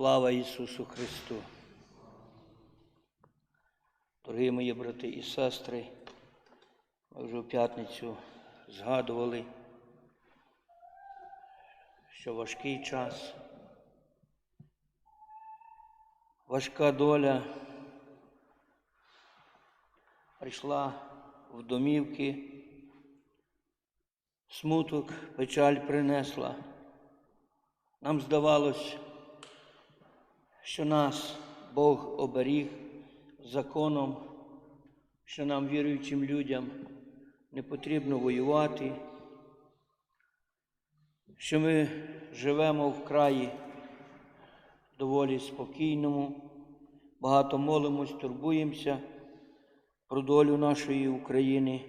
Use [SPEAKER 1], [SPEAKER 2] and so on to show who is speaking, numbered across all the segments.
[SPEAKER 1] Слава Ісусу Христу! Дорогі мої брати і сестри, ми вже в п'ятницю згадували, що важкий час, важка доля прийшла в домівки, смуток, печаль принесла. Нам здавалось, що нас Бог оберіг законом, що нам, віруючим людям, не потрібно воювати, що ми живемо в краї доволі спокійному, багато молимось, турбуємося про долю нашої України.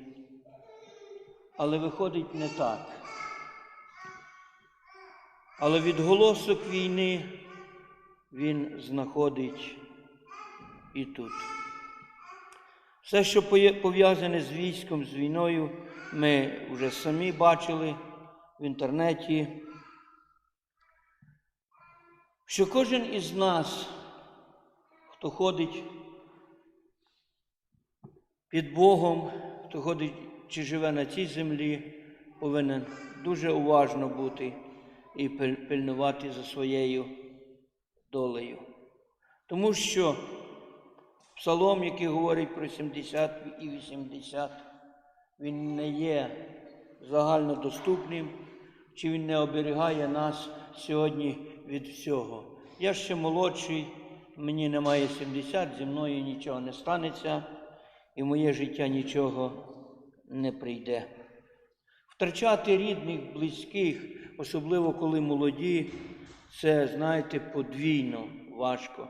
[SPEAKER 1] Але виходить не так. Але відголосок війни він знаходить і тут. Все, що пов'язане з військом, з війною, ми вже самі бачили в інтернеті, що кожен із нас, хто ходить під Богом, хто ходить чи живе на цій землі, повинен дуже уважно бути і пильнувати за своєю долею. Тому що псалом, який говорить про 70 і 80, він не є загальнодоступним, чи він не оберігає нас сьогодні від всього. Я ще молодший, мені немає 70, зі мною нічого не станеться, і в моє життя нічого не прийде. Втрачати рідних, близьких, особливо коли молоді, це, знаєте, подвійно важко.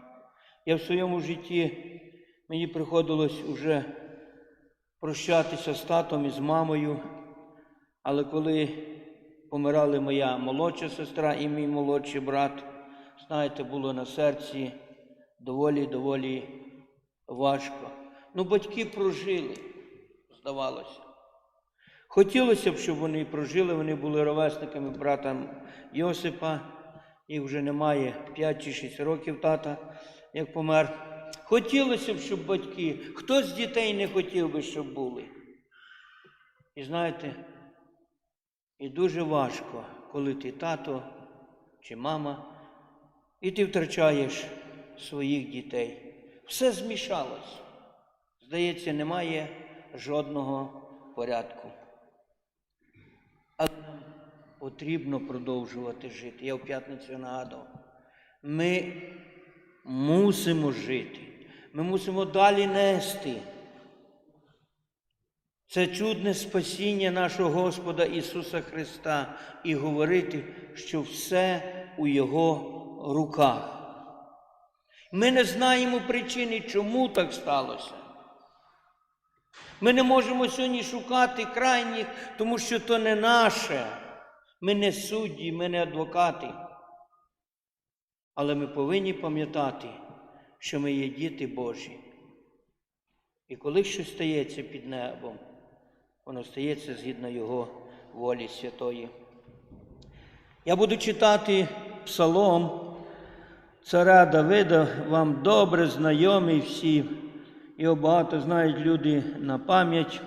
[SPEAKER 1] Я в своєму житті, мені приходилось уже прощатися з татом і з мамою, але коли помирали моя молодша сестра і мій молодший брат, знаєте, було на серці доволі-доволі важко. Ну, батьки прожили, здавалося. Хотілося б, щоб вони прожили, вони були ровесниками брата Йосипа, їх вже немає 5 чи 6 років тата, як помер. Хотілося б, щоб батьки, хто з дітей не хотів би, щоб були. І знаєте, і дуже важко, коли ти тато чи мама, і ти втрачаєш своїх дітей. Все змішалось. Здається, немає жодного порядку. Потрібно продовжувати жити. Я в п'ятницю нагадав. Ми мусимо жити. Ми мусимо далі нести. Це чудне спасіння нашого Господа Ісуса Христа і говорити, що все у Його руках. Ми не знаємо причини, чому так сталося. Ми не можемо сьогодні шукати крайніх, тому що то не наше. Ми не судді, ми не адвокати. Але ми повинні пам'ятати, що ми є діти Божі. І коли щось стається під небом, воно стається згідно Його волі святої. Я буду читати псалом царя Давида, вам добре знайомий всі, його багато знають люди на пам'ять.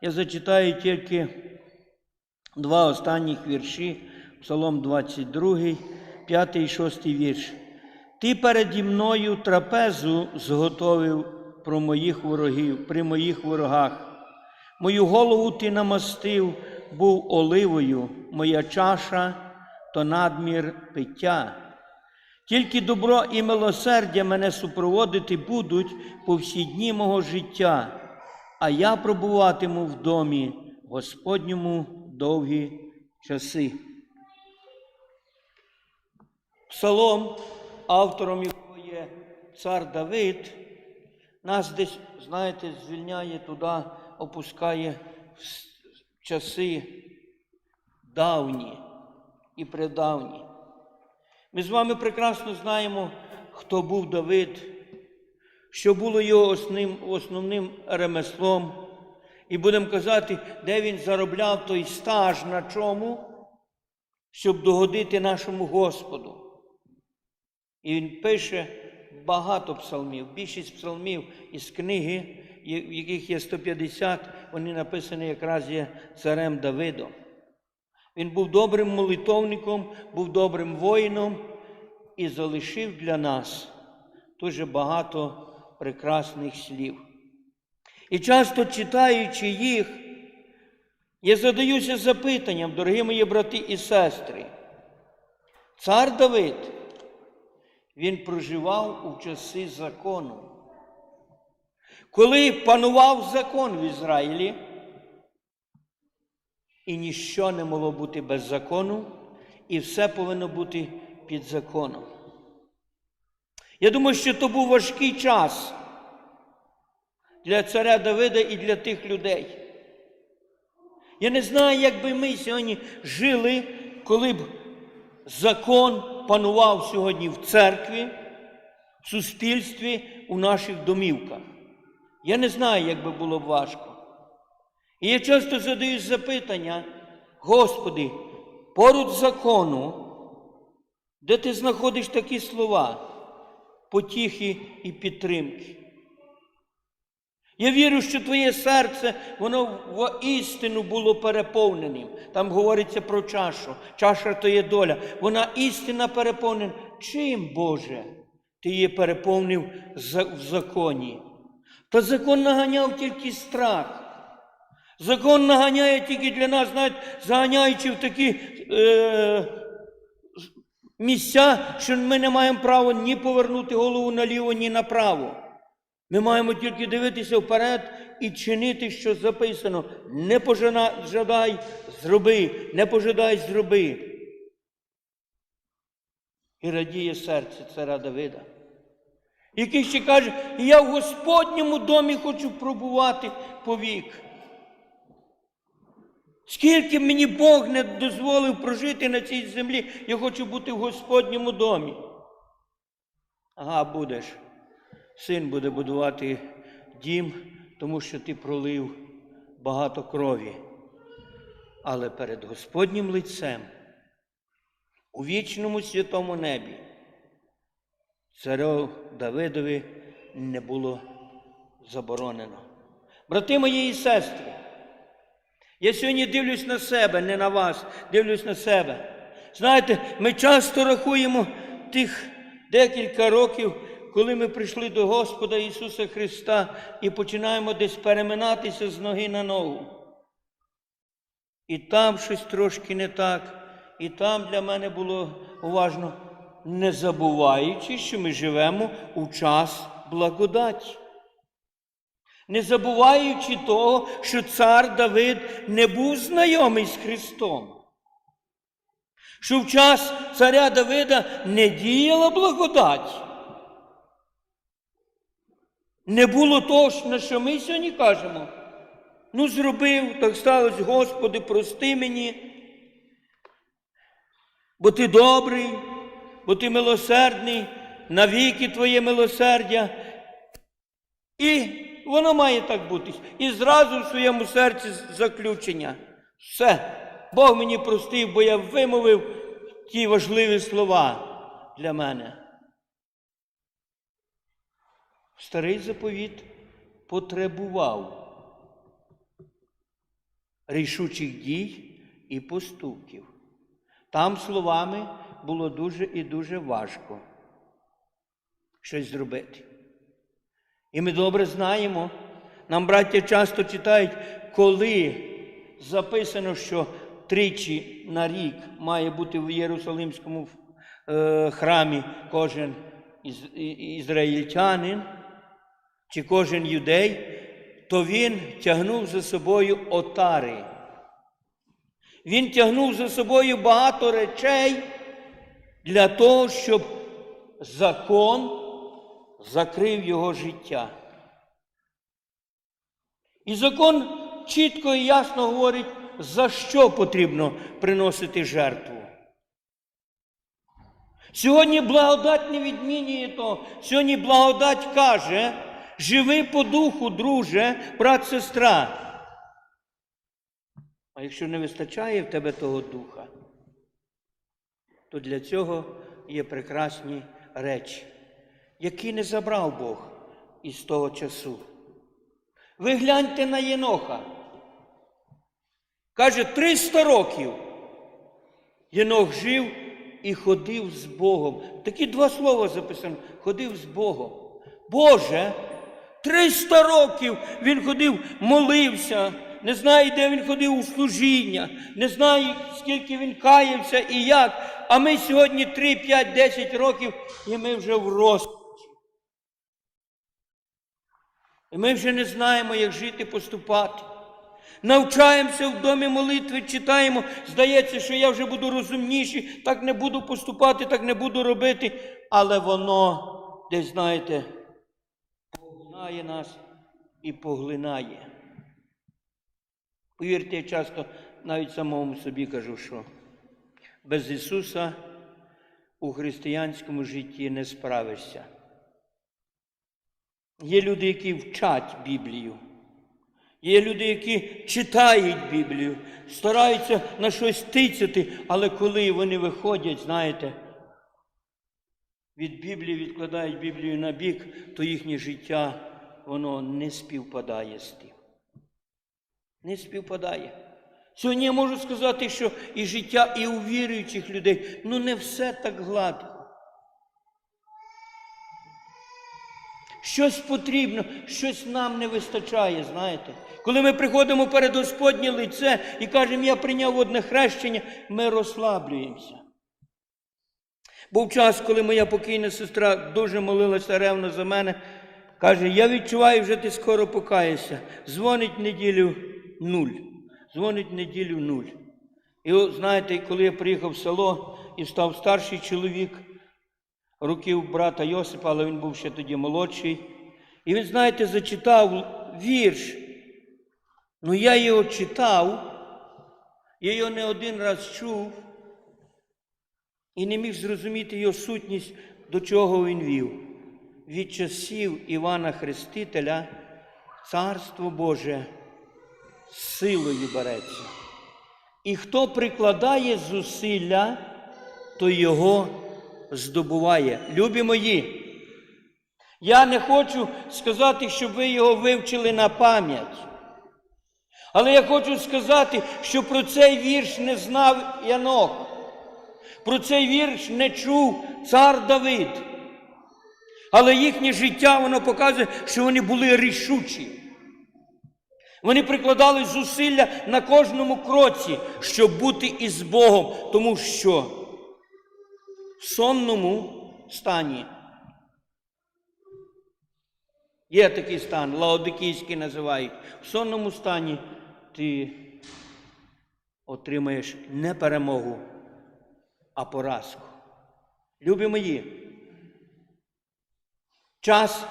[SPEAKER 1] Я зачитаю тільки два останніх вірші, Псалом 22, 5 і 6 вірш. Ти переді мною трапезу зготовив про моїх ворогів, при моїх ворогах. Мою голову ти намастив, був оливою, моя чаша то надмір пиття. Тільки добро і милосердя мене супроводити будуть по всі дні мого життя, а я пробуватиму в домі Господньому довгі часи. Псалом, автором якого є цар Давид, нас десь, знаєте, звільняє туди, опускає в часи давні і предавні. Ми з вами прекрасно знаємо, хто був Давид, що було його основним, ремеслом. І будемо казати, де він заробляв той стаж на чому, щоб догодити нашому Господу. І він пише багато псалмів. Більшість псалмів із книги, яких є 150, вони написані якраз є царем Давидом. Він був добрим молитовником, був добрим воїном і залишив для нас дуже багато прекрасних слів. І часто читаючи їх, я задаюся запитанням, дорогі мої брати і сестри. Цар Давид, він проживав у часи закону. Коли панував закон в Ізраїлі, і ніщо не могло бути без закону, і все повинно бути під законом. Я думаю, що то був важкий час для царя Давида і для тих людей. Я не знаю, як би ми сьогодні жили, коли б закон панував сьогодні в церкві, в суспільстві, у наших домівках. Я не знаю, як би було б важко. І я часто задаю запитання, Господи, поруч закону, де ти знаходиш такі слова, потіхи і підтримки. Я вірю, що твоє серце, воно в істину було переповненим. Там говориться про чашу. Чаша то є доля. Вона істина переповнена. Чим, Боже, ти її переповнив в законі? Та закон наганяв тільки страх. Закон наганяє тільки для нас, навіть заганяючи в такі е, місця, що ми не маємо права ні повернути голову наліво, ні направо. Ми маємо тільки дивитися вперед і чинити, що записано. Не пожадай, зроби, не пожадай, зроби. І радіє серце цара Давида, який ще каже, я в Господньому домі хочу пробувати повік. Скільки мені Бог не дозволив прожити на цій землі, я хочу бути в Господньому домі. Ага, будеш. Син буде будувати дім, тому що ти пролив багато крові. Але перед Господнім лицем у вічному святому небі царю Давидові не було заборонено. Брати мої і сестри, я сьогодні дивлюсь на себе, не на вас, дивлюсь на себе. Знаєте, ми часто рахуємо тих декілька років, коли ми прийшли до Господа Ісуса Христа і починаємо десь переминатися з ноги на ногу. І там щось трошки не так, і там для мене було уважно, не забуваючи, що ми живемо у час благодаті. Не забуваючи того, що цар Давид не був знайомий з Христом. Що в час царя Давида не діяла благодать. Не було того, на що ми сьогодні кажемо. Ну, зробив, так сталося, Господи, прости мені. Бо ти добрий, бо ти милосердний, навіки Твоє милосердя. І воно має так бути. І зразу в своєму серці заключення. Все, Бог мені простив, бо я вимовив ті важливі слова для мене. Старий заповіт потребував рішучих дій і поступків. Там словами було дуже і дуже важко щось зробити. І ми добре знаємо, нам браття часто читають, коли записано, що тричі на рік має бути в Єрусалимському е, храмі кожен ізраїльтянин чи кожен юдей, то він тягнув за собою отари. Він тягнув за собою багато речей для того, щоб закон закрив його життя. І закон чітко і ясно говорить, за що потрібно приносити жертву. Сьогодні благодать не відмінює того. Сьогодні благодать каже, живи по духу, друже, брат, сестра. А якщо не вистачає в тебе того духа, то для цього є прекрасні речі, які не забрав Бог із того часу. Ви гляньте на Єноха. Каже, 300 років Єнох жив і ходив з Богом. Такі два слова записано. Ходив з Богом. Боже, 300 років він ходив, молився, не знає, де він ходив у служіння, не знає, скільки він каявся і як. А ми сьогодні 3, 5, 10 років, і ми вже в розпачі. І ми вже не знаємо, як жити, поступати. Навчаємося в домі молитви, читаємо. Здається, що я вже буду розумніший, так не буду поступати, так не буду робити. Але воно десь, знаєте, поглинає нас і поглинає. Повірте, я часто навіть самому собі кажу, що без Ісуса у християнському житті не справишся. Є люди, які вчать Біблію. Є люди, які читають Біблію, стараються на щось тицяти, але коли вони виходять, знаєте, від Біблії відкладають Біблію на бік, то їхнє життя воно не співпадає з тим. Не співпадає. Сьогодні я можу сказати, що і життя, і у віруючих людей, ну не все так гладко. Щось потрібно, щось нам не вистачає, знаєте. Коли ми приходимо перед Господнє лице і кажемо, я прийняв водне хрещення, ми розслаблюємося. Був час, коли моя покійна сестра дуже молилася ревно за мене, каже, я відчуваю, вже ти скоро покаєшся. Дзвонить неділю нуль. Дзвонить неділю нуль. І от, знаєте, коли я приїхав в село і став старший чоловік, років брата Йосипа, але він був ще тоді молодший. І він, знаєте, зачитав вірш. Ну, я його читав, я його не один раз чув і не міг зрозуміти його сутність, до чого він вів. Від часів Івана Хрестителя Царство Боже силою береться. І хто прикладає зусилля, то його здобуває. Любі мої, я не хочу сказати, щоб ви його вивчили на пам'ять. Але я хочу сказати, що про цей вірш не знав Янох. Про цей вірш не чув цар Давид. Але їхнє життя воно показує, що вони були рішучі. Вони прикладали зусилля на кожному кроці, щоб бути із Богом, тому що в сонному стані є такий стан, лаодикійський називають. В сонному стані ти отримаєш не перемогу, а поразку. Любі мої, час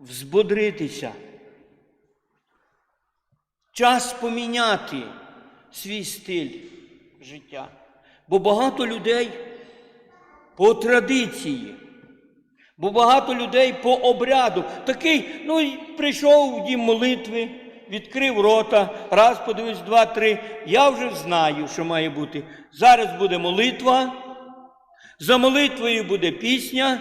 [SPEAKER 1] взбодритися, час поміняти свій стиль життя. Бо багато людей по традиції, бо багато людей по обряду. Такий, ну, прийшов дім молитви, відкрив рота, раз, подивився, два, три. Я вже знаю, що має бути. Зараз буде молитва, за молитвою буде пісня.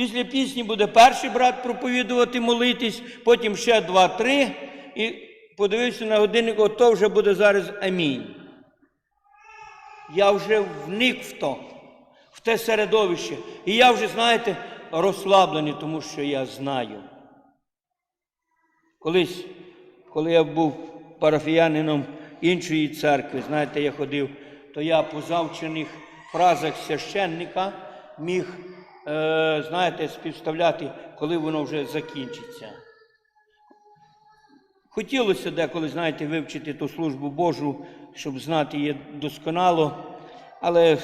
[SPEAKER 1] Після пісні буде перший брат проповідувати, молитись, потім ще два-три. І подивився на годинник, ото вже буде зараз амінь. Я вже вник в то, в те середовище. І я вже, знаєте, розслаблений, тому що я знаю. Колись, коли я був парафіянином іншої церкви, знаєте, я ходив, то я по завчених фразах священника міг, знаєте, співставляти, коли воно вже закінчиться. Хотілося деколи, знаєте, вивчити ту службу Божу, щоб знати її досконало, але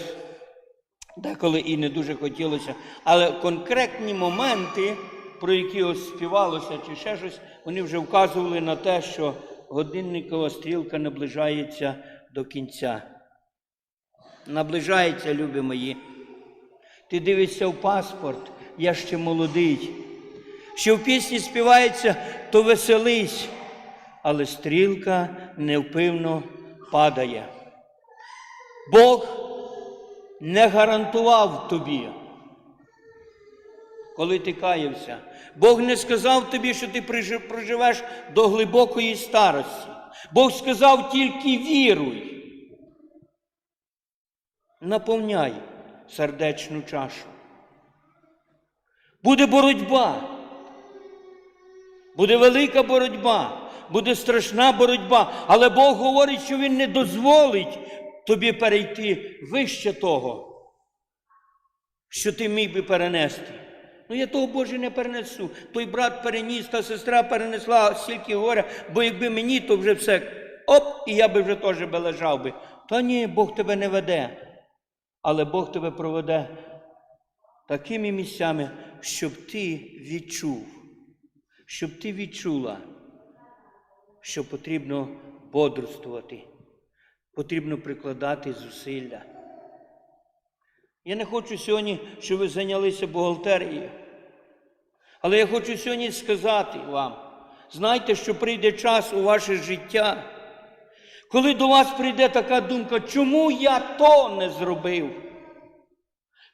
[SPEAKER 1] деколи і не дуже хотілося. Але конкретні моменти, про які ось співалося чи ще щось, вони вже вказували на те, що годинникова стрілка наближається до кінця. Наближається, любі мої. Ти дивишся в паспорт, я ще молодий. Що в пісні співається, то веселись, але стрілка невпивно падає. Бог не гарантував тобі, коли ти каявся. Бог не сказав тобі, що ти проживеш до глибокої старості. Бог сказав тільки віруй. Наповняй сердечну чашу. Буде боротьба. Буде велика боротьба, буде страшна боротьба, але Бог говорить, що Він не дозволить тобі перейти вище того, що ти міг би перенести. Ну, я того Боже не перенесу. Той брат переніс, та сестра перенесла стільки горя, бо якби мені, то вже все оп, і я би вже теж би лежав би. Та ні, Бог тебе не веде. Але Бог тебе проведе такими місцями, щоб ти відчув, щоб ти відчула, що потрібно бодрствувати, потрібно прикладати зусилля. Я не хочу сьогодні, щоб ви зайнялися бухгалтерією. Але я хочу сьогодні сказати вам: знайте, що прийде час у ваше життя, коли до вас прийде така думка, чому я то не зробив?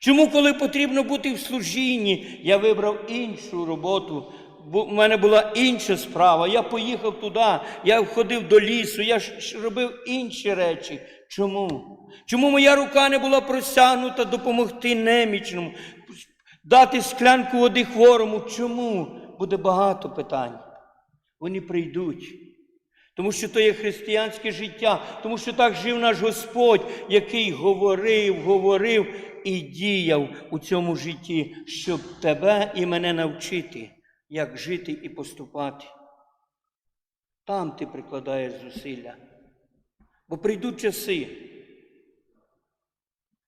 [SPEAKER 1] Чому, коли потрібно бути в служінні, я вибрав іншу роботу, бо в мене була інша справа. Я поїхав туди, я входив до лісу, я робив інші речі. Чому? Чому моя рука не була простягнута допомогти немічному, дати склянку води хворому? Чому? Буде багато питань. Вони прийдуть. Тому що то є християнське життя, тому що так жив наш Господь, який говорив, говорив і діяв у цьому житті, щоб тебе і мене навчити, як жити і поступати. Там ти прикладаєш зусилля. Бо прийдуть часи,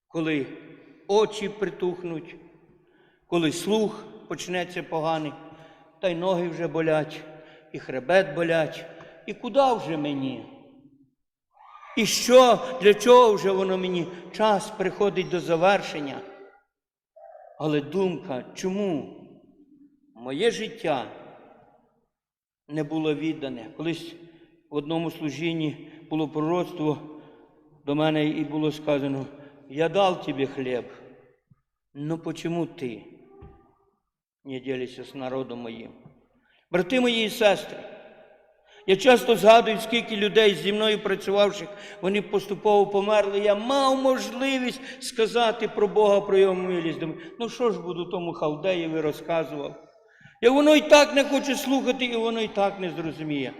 [SPEAKER 1] коли очі притухнуть, коли слух почнеться поганий, та й ноги вже болять, і хребет болять, і куди вже мені? І що, для чого вже воно мені? Час приходить до завершення. Але думка, чому моє життя не було віддане? Колись в одному служінні було пророцтво до мене і було сказано, я дав тобі хліб, но почему ти не ділишся з народом моїм? Брати мої і сестри, я часто згадую, скільки людей зі мною працювавших, вони поступово померли. Я мав можливість сказати про Бога, про його милість. Думаю, ну що ж буду тому халдеєві розказував? І воно і так не хоче слухати, і воно і так не зрозуміє.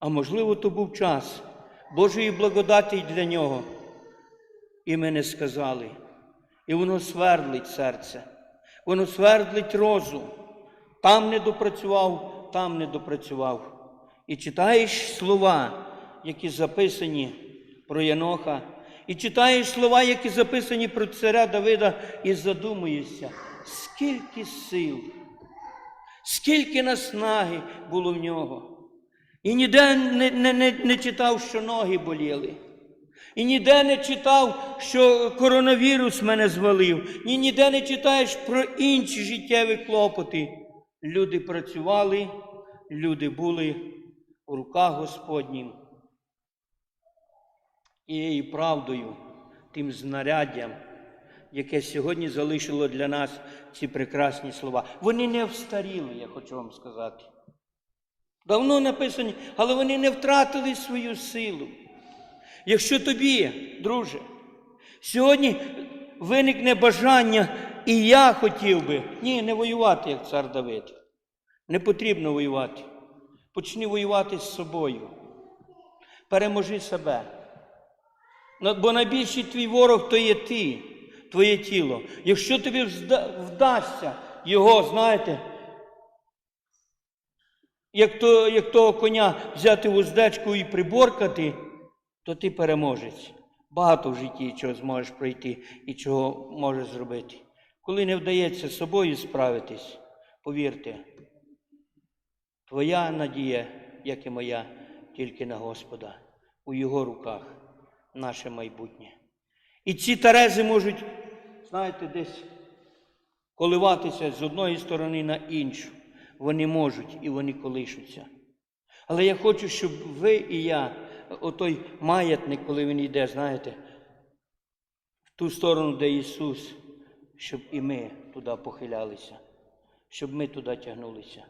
[SPEAKER 1] А можливо, то був час Божої благодаті для нього. І ми не сказали. І воно свердлить серце, воно свердлить розум. Там не допрацював, там не допрацював. І читаєш слова, які записані про Яноха, і читаєш слова, які записані про царя Давида, і задумуєшся, скільки сил, скільки наснаги було в нього. І ніде не, не, не, не читав, що ноги боліли. І ніде не читав, що коронавірус мене звалив. Ні, ніде не читаєш про інші життєві клопоти. Люди працювали, люди були у руках Господнім. І правдою, тим знаряддям, яке сьогодні залишило для нас ці прекрасні слова. Вони не встаріли, я хочу вам сказати. Давно написані, але вони не втратили свою силу. Якщо тобі, друже, сьогодні виникне бажання, і я хотів би, ні, не воювати, як цар Давид. Не потрібно воювати. Почни воювати з собою. Переможи себе. Бо найбільший твій ворог то є ти, твоє тіло. Якщо тобі вдасться його, знаєте, як, то, як того коня взяти вуздечку і приборкати, то ти переможець. Багато в житті чого зможеш пройти і чого можеш зробити. Коли не вдається з собою справитись, повірте, твоя надія, як і моя, тільки на Господа, у Його руках наше майбутнє. І ці терези можуть, знаєте, десь коливатися з одної сторони на іншу. Вони можуть і вони колишуться. Але я хочу, щоб ви і я, отой маятник, коли він йде, знаєте, в ту сторону, де Ісус, щоб і ми туди похилялися. щоб ми туди тягнулися.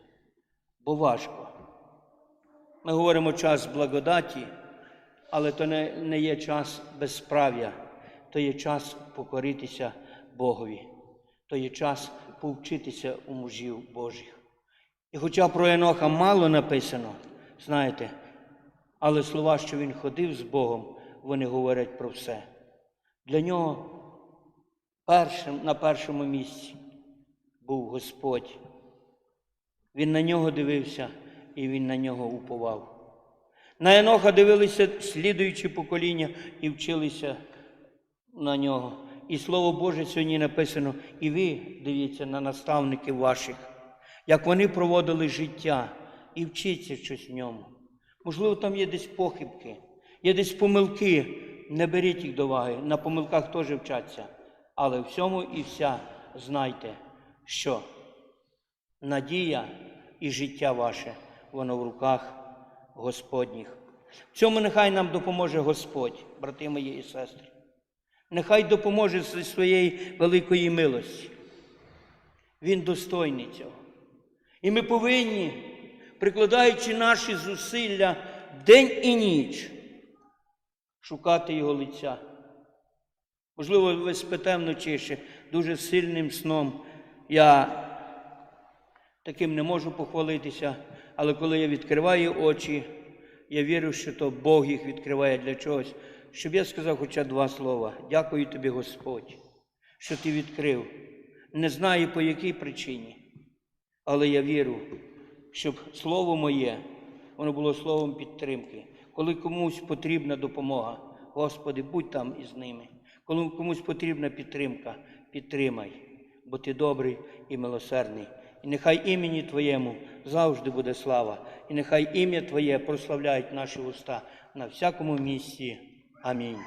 [SPEAKER 1] Бо важко. Ми говоримо час благодаті, але то не, не є час безправ'я, то є час покоритися Богові, то є час повчитися у мужів Божих. І хоча про Еноха мало написано, знаєте, але слова, що він ходив з Богом, вони говорять про все. Для нього першим, на першому місці був Господь. Він на нього дивився і він на нього уповав. На Еноха дивилися слідуючі покоління і вчилися на нього. І Слово Боже сьогодні написано, і ви дивіться на наставників ваших, як вони проводили життя, і вчіться щось в ньому. Можливо, там є десь похибки, є десь помилки. Не беріть їх до уваги, на помилках теж вчаться. Але всьому і вся знайте, що надія і життя ваше, воно в руках Господніх. В цьому нехай нам допоможе Господь, брати мої і сестри. Нехай допоможе зі своєї великої милості. Він достойний цього. І ми повинні, прикладаючи наші зусилля день і ніч, шукати Його лиця. Можливо, ви спите вночі ще дуже сильним сном. Я таким не можу похвалитися, але коли я відкриваю очі, я вірю, що то Бог їх відкриває для чогось, щоб я сказав хоча два слова. Дякую тобі, Господь, що ти відкрив. Не знаю по якій причині, але я вірю, щоб слово моє, воно було словом підтримки. Коли комусь потрібна допомога, Господи, будь там із ними. Коли комусь потрібна підтримка, підтримай, бо ти добрий і милосердний. І нехай імені Твоєму завжди буде слава, і нехай ім'я Твоє прославляють наші уста на всякому місці. Амінь.